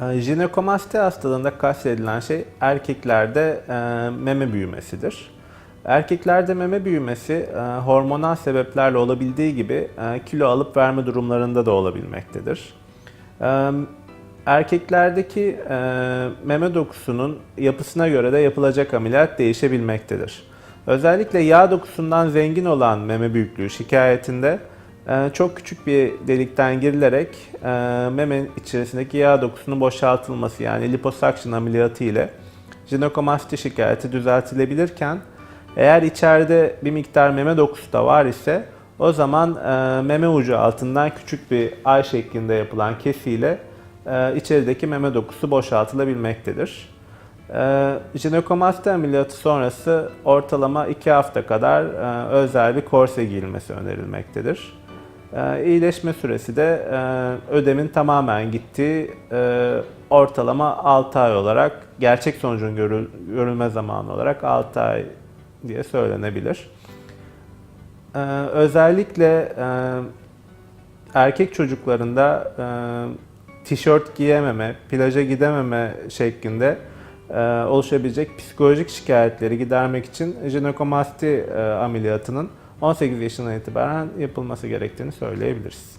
E, Jinekomasti hastalığında kastedilen şey erkeklerde e, meme büyümesidir. Erkeklerde meme büyümesi e, hormonal sebeplerle olabildiği gibi e, kilo alıp verme durumlarında da olabilmektedir. Erkeklerdeki meme dokusunun yapısına göre de yapılacak ameliyat değişebilmektedir. Özellikle yağ dokusundan zengin olan meme büyüklüğü şikayetinde çok küçük bir delikten girilerek e, meme içerisindeki yağ dokusunun boşaltılması yani liposuction ameliyatı ile jinekomasti şikayeti düzeltilebilirken eğer içeride bir miktar meme dokusu da var ise o zaman e, meme ucu altından küçük bir ay şeklinde yapılan kesiyle e, içerideki meme dokusu boşaltılabilmektedir. Jinekomasti ameliyatı sonrası ortalama 2 hafta kadar özel bir korse giyilmesi önerilmektedir. E, iyileşme süresi de e, ödemin tamamen gittiği e, ortalama 6 ay olarak gerçek sonucun görül, görülme zamanı olarak 6 ay diye söylenebilir. Ee, özellikle e, erkek çocuklarında e, tişört giyememe, plaja gidememe şeklinde oluşabilecek psikolojik şikayetleri gidermek için jinekomasti ameliyatının 18 yaşından itibaren yapılması gerektiğini söyleyebiliriz.